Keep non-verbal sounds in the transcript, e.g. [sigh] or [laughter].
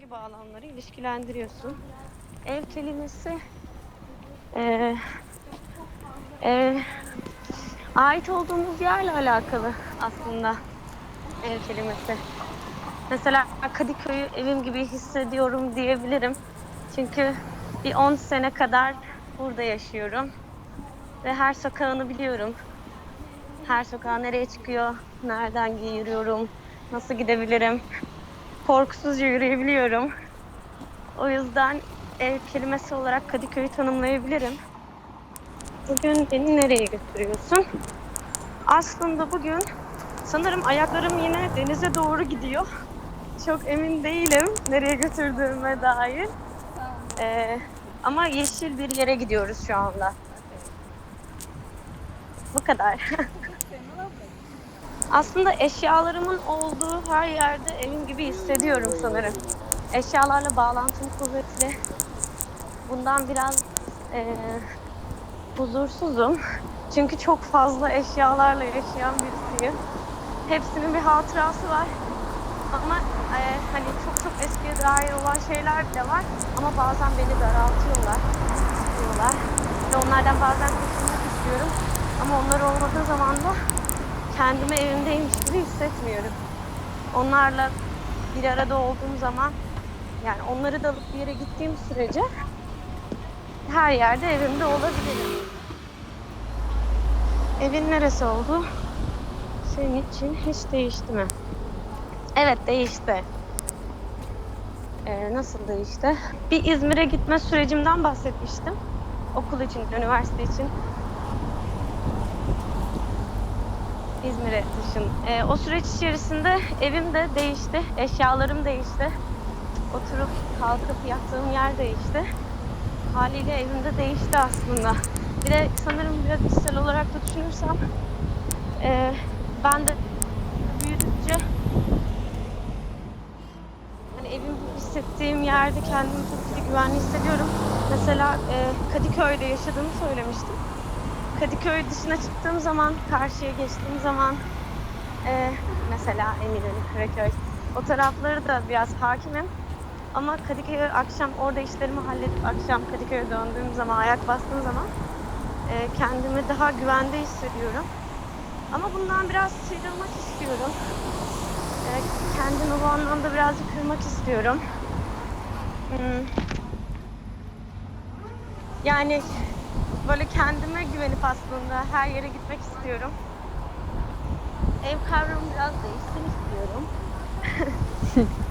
hangi bağlamları ilişkilendiriyorsun? Ev kelimesi e, e, ait olduğumuz yerle alakalı aslında ev kelimesi. Mesela Kadıköy'ü evim gibi hissediyorum diyebilirim. Çünkü bir 10 sene kadar burada yaşıyorum. Ve her sokağını biliyorum. Her sokağa nereye çıkıyor, nereden yürüyorum, nasıl gidebilirim. Korkusuzca yürüyebiliyorum. O yüzden ev kelimesi olarak Kadıköy'ü tanımlayabilirim. Bugün beni nereye götürüyorsun? Aslında bugün sanırım ayaklarım yine denize doğru gidiyor. Çok emin değilim nereye götürdüğüme dair. Ee, ama yeşil bir yere gidiyoruz şu anda. Bu kadar. [laughs] Aslında eşyalarımın olduğu her yerde evim gibi hissediyorum sanırım. Eşyalarla bağlantım kuvvetli. Bundan biraz eee, huzursuzum. Çünkü çok fazla eşyalarla yaşayan birisiyim. Hepsinin bir hatırası var. Ama eee, hani çok çok eskiye dair olan şeyler de var. Ama bazen beni daraltıyorlar. Diyorlar. Ve onlardan bazen kurtulmak istiyorum. Ama onlar olmadığı zaman da kendimi evimdeymiş gibi hissetmiyorum. Onlarla bir arada olduğum zaman yani onları da alıp bir yere gittiğim sürece her yerde evimde olabilirim. Evin neresi oldu? Senin için hiç değişti mi? Evet değişti. Ee, nasıl değişti? Bir İzmir'e gitme sürecimden bahsetmiştim. Okul için, üniversite için. İzmir'e taşın. Ee, o süreç içerisinde evim de değişti, eşyalarım değişti. Oturup kalkıp yattığım yer değişti. Haliyle evim de değişti aslında. Bir de sanırım biraz içsel olarak da düşünürsem e, ben de büyüdükçe hani evim hissettiğim yerde kendimi çok güvenli hissediyorum. Mesela e, Kadıköy'de yaşadığımı söylemiştim. Kadıköy dışına çıktığım zaman, karşıya geçtiğim zaman e, mesela Eminönü, Karaköy o tarafları da biraz hakimim. Ama Kadıköy'e akşam orada işlerimi halledip akşam Kadıköy'e döndüğüm zaman, ayak bastığım zaman e, kendimi daha güvende hissediyorum. Ama bundan biraz sıyrılmak istiyorum. E, kendimi bu anlamda birazcık kırmak istiyorum. Hmm. Yani böyle kendime güvenip aslında her yere gitmek istiyorum. Ev kavramı biraz değişsin istiyorum. [laughs]